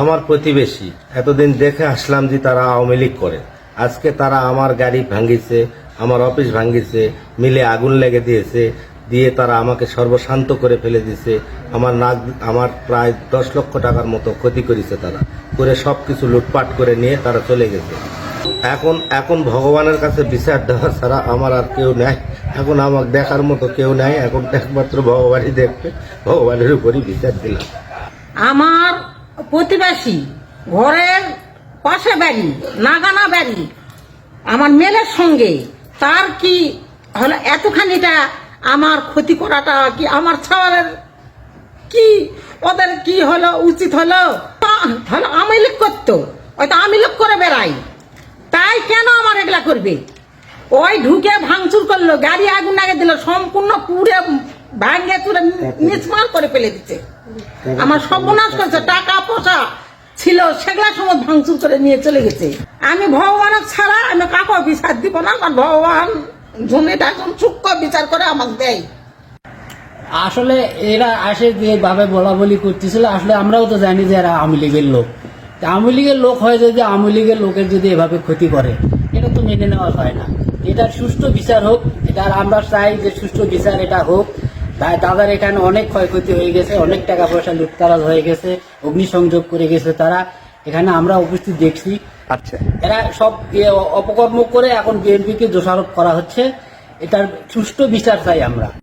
আমার প্রতিবেশী। এতদিন দেখে আসলাম যে তারা আওয়ামী লীগ করে। আজকে তারা আমার গাড়ি ভাঙ্গিছে আমার অফিস ভাঙ্গিছে মিলে আগুন লেগে দিয়েছে, দিয়ে তারা আমাকে সর্বশান্ত করে ফেলে দিয়েছে। আমার নাক, আমার প্রায় দশ লক্ষ টাকার মতো ক্ষতি করেছে তারা। করে সব কিছু লুটপাট করে নিয়ে তারা চলে গেছে। এখন এখন ভগবানের কাছে বিচার দেওয়া ছাড়া আমার আর কেউ নাই। এখন আমাকে দেখার মতো কেউ নাই। এখন একমাত্র ভগবানই দেখবে। ভগবানের উপরই বিচার দিলাম। আমার প্রতিবেশী ঘরের পাশে বাড়ি নাগানা বাড়ি। আমার মেলের সঙ্গে তার কি হলো এতখানিটা আমার ক্ষতি করাটা কি আমার ছাওয়ালের কি ওদের কি হলো উচিত হলো? হলো আমি লোক করতো হয়তো আমি লোক করে বেড়াই। তাই কেন আমার এগুলা করবে? ওই ঢুকে ভাঙচুর করল গাড়ি আগুন লাগে দিল সম্পূর্ণ পুরে ভাঙে চুরে নিষ্মাল করে ফেলে দিচ্ছে। আমার সর্বনাশ করেছে টাকা পয়সা ছিল, সেগুলা সময় ভাঙচুর করে নিয়ে চলে গেছে। আমি ভগবানের ছাড়া আমি কাকো বিচার দিব না, কারণ ভগবান জমিটা এখন সূক্ষ্ম বিচার করে আমাকে দেয়। আসলে এরা আসে যেভাবে বলা বলি করতেছিল, আসলে আমরাও তো জানি যে এরা আওয়ামী লীগের লোক। আওয়ামী লীগের লোক হয় যদি আওয়ামী লীগের লোকের যদি এভাবে ক্ষতি করে, এটা তো মেনে নেওয়া হয় না। এটার সুষ্ঠু বিচার হোক এটা আমরা চাই যে সুষ্ঠু বিচার এটা হোক। তাই তাদের এখানে অনেক ক্ষয়ক্ষতি হয়ে গেছে অনেক টাকা পয়সা লুটতারাজ হয়ে গেছে অগ্নিসংযোগ করে গেছে তারা। এখানে আমরা উপস্থিত দেখছি। আচ্ছা। এরা সব অপকর্ম করে এখন বিএনপিকে দোষারোপ করা হচ্ছে। এটার সুষ্ঠু বিচার চাই আমরা।